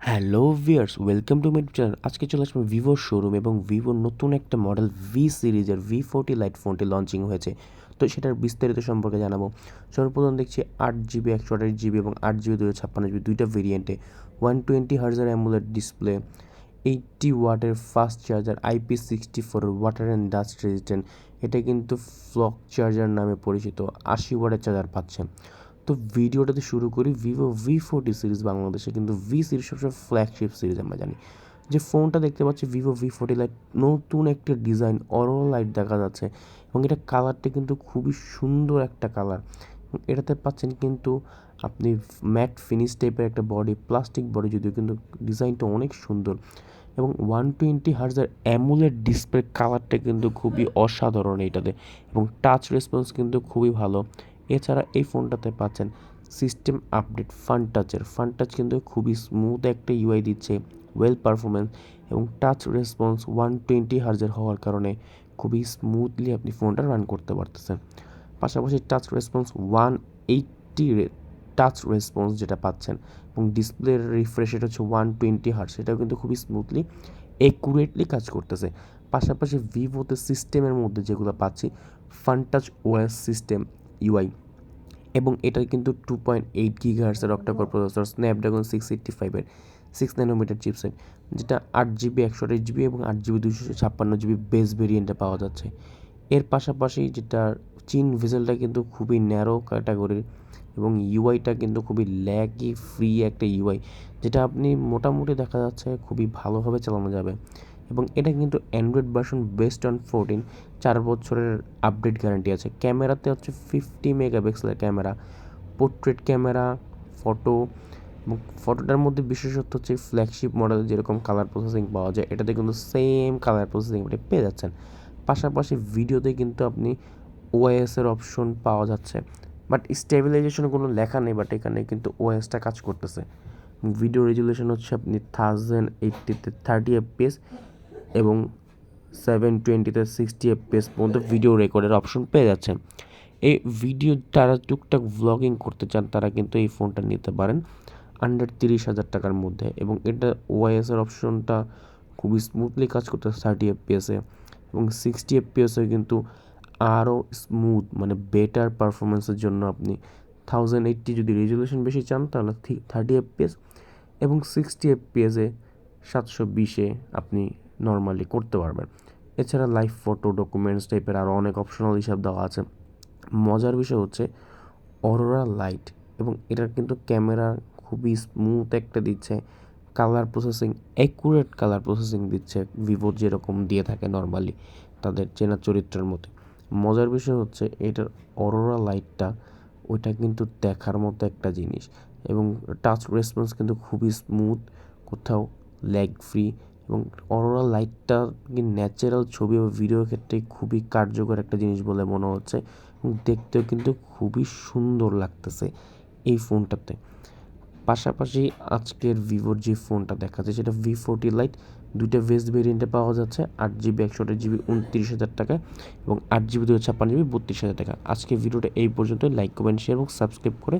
Hello viewers welcome to my channel. আজকে চলে আসবে ভিভোর শোরুম এবং ভিভোর নতুন একটা মডেল ভি সিরিজের ভি ফোর্টি লাইট ফোনটি লঞ্চিং হয়েছে। তো সেটার বিস্তারিত সম্পর্কে জানাব। সর্বপ্রথম দেখছি আট জিবি একশো আঠাশ জিবি এবং আট জিবি দুশো ছাপ্পান্ন জিবি দুইটা ভেরিয়েন্টে ওয়ান টোয়েন্টি হার্জার অ্যামুলেট ডিসপ্লে এইটটি ওয়াটের fast charger IP sixty four water and dust resistant এটা কিন্তু ফ্লক চার্জার নামে পরিচিত। আশি ওয়াটের চার্জার পাচ্ছেন। তো ভিডিওটাতে শুরু করি ভিভো ভি ফোর্টি সিরিজ বাংলাদেশে, কিন্তু ভি সিরিজ সবসময় ফ্ল্যাগশিপ সিরিজ আমরা জানি। যে ফোনটা দেখতে পাচ্ছি ভিভো ভি ফোর্টি লাইট নতুন একটা ডিজাইন অরো লাইট দেখা যাচ্ছে এবং এটা কালারটা কিন্তু খুবই সুন্দর একটা কালার এটাতে পাচ্ছেন কিন্তু আপনি ম্যাট ফিনিশ টাইপের একটা বডি প্লাস্টিক বডি যদিও কিন্তু ডিজাইনটা অনেক সুন্দর এবং ওয়ান টোয়েন্টি হার্জার অ্যামুলেট ডিসপ্লে কালারটা কিন্তু খুবই অসাধারণ এইটাতে এবং টাচ রেসপন্স কিন্তু খুবই ভালো। এছাড়া এই ফোনটাতে পাচ্ছেন সিস্টেম আপডেট ফান টাচের ফান টাচ কিন্তু খুবই স্মুথ একটা ইউআই দিচ্ছে ওয়েল পারফরমেন্স এবং টাচ রেসপন্স ওয়ান টোয়েন্টি হার্জের হওয়ার কারণে খুবই স্মুথলি আপনি ফোনটা রান করতে পারতেছেন। পাশাপাশি touch response one eighty touch response যেটা পাচ্ছেন এবং ডিসপ্লের রিফ্রেশ রেট হচ্ছে ওয়ান টোয়েন্টি হার্স সেটাও কিন্তু খুবই স্মুথলি একুরেটলি কাজ করতেছে। পাশাপাশি ভিভোতে সিস্টেমের মধ্যে যেগুলো পাচ্ছি fun touch OS system UI এবং এটা কিন্তু two point eight গিগাহার্সের octacore processor Snapdragon six eighty ফাইভের সিক্স ন্যানোমিটার চিপসেট যেটা আট জিবি একশো আঠাশ জিবি এবং আট জিবি দুশো ছাপ্পান্ন জিবি বেস ভেরিয়েন্টে পাওয়া যাচ্ছে। এর পাশাপাশি যেটা চিন ভিজেলটা কিন্তু খুবই ন্যারো ক্যাটাগরির এবং ইউআইটা কিন্তু খুবই ল্যাগি ফ্রি একটা ইউআই যেটা আপনি মোটামুটি দেখা যাচ্ছে খুবই ভালোভাবে চালানো যাবে। এবং এটা কিন্তু Android version based on fourteen চার বছরের আপডেট গ্যারান্টি আছে। ক্যামেরাতে হচ্ছে ফিফটি মেগাপিক্সেলের ক্যামেরা পোর্ট্রেট ক্যামেরা ফটো এবং ফটোটার মধ্যে বিশেষত্ব হচ্ছে ফ্ল্যাগশিপ মডেল যেরকম কালার প্রসেসিং পাওয়া যায়, এটাতে কিন্তু সেম কালার প্রসেসিং আপনি পেয়ে যাচ্ছেন। পাশাপাশি ভিডিওতে কিন্তু আপনি ওএসের অপশন পাওয়া যাচ্ছে। বাট স্টেবিলাইজেশনে কোনো লেখা নেই বাট এখানে কিন্তু ওএসটা কাজ করতেছে। ভিডিও রেজুলেশন হচ্ছে আপনি থাউজেন্ড এইটটিতে থার্টি এফপিএস এবং সেভেন টোয়েন্টিতে সিক্সটি এফপিএস পর্যন্ত ভিডিও রেকর্ডের অপশন পেয়ে যাচ্ছেন। এই ভিডিও যারা টুকটাক ভ্লগিং করতে চান, তারা কিন্তু এই ফোনটা নিতে পারেন আন্ডার তিরিশ হাজার টাকার মধ্যে এবং এটা ওয়াইএসের অপশনটা খুবই স্মুথলি কাজ করতে থার্টি এফপিএসে এবং সিক্সটি এফপিএসে কিন্তু আরও স্মুথ মানে বেটার পারফরমেন্সের জন্য আপনি থাউজেন্ড এইটটি যদি রেজুলেশন বেশি চান, তাহলে থার্টি এফপিএস এবং সিক্সটি এফপিএসে সাতশো বিশে আপনি নর্মালি করতে পারবেন। এছাড়া লাইভ ফটো ডকুমেন্টস টাইপের আরও অনেক অপশনাল হিসাব দেওয়া আছে। মজার বিষয় হচ্ছে অরোরা লাইট এবং এটার কিন্তু ক্যামেরা খুবই স্মুথ একটা দিচ্ছে। Colour processing accurate colour processing দিচ্ছে। ভিভো যেরকম দিয়ে থাকে নর্মালি তাদের চেনা চরিত্রের মতো। মজার বিষয় হচ্ছে এটার অরোরা লাইটটা ওইটা কিন্তু দেখার মতো একটা জিনিস এবং টাচ রেসপন্স কিন্তু খুবই স্মুথ কোথাও ল্যাগ ফ্রি এবং অরোরা লাইটটা ন্যাচারাল ছবি ও ভিডিওর ক্ষেত্রে খুবই কার্যকর একটা জিনিস বলে মনে হচ্ছে দেখতেও কিন্তু খুবই সুন্দর লাগতেছে এই ফোনটাতে। পাশাপাশি আজকের ভিভোর যে ফোনটা দেখাচ্ছে সেটা ভি ফোরটি লাইট দুইটা ভেস্ট ভেরিয়েন্টে পাওয়া যাচ্ছে, আট জিবি একশো আট জিবি উনত্রিশ হাজার টাকা এবং আট জিবি দু ছাপ্পান্ন জিবি বত্রিশ হাজার টাকা। আজকে ভিডিওটা এই পর্যন্ত লাইক কমেন্ট শেয়ার এবং সাবস্ক্রাইব করে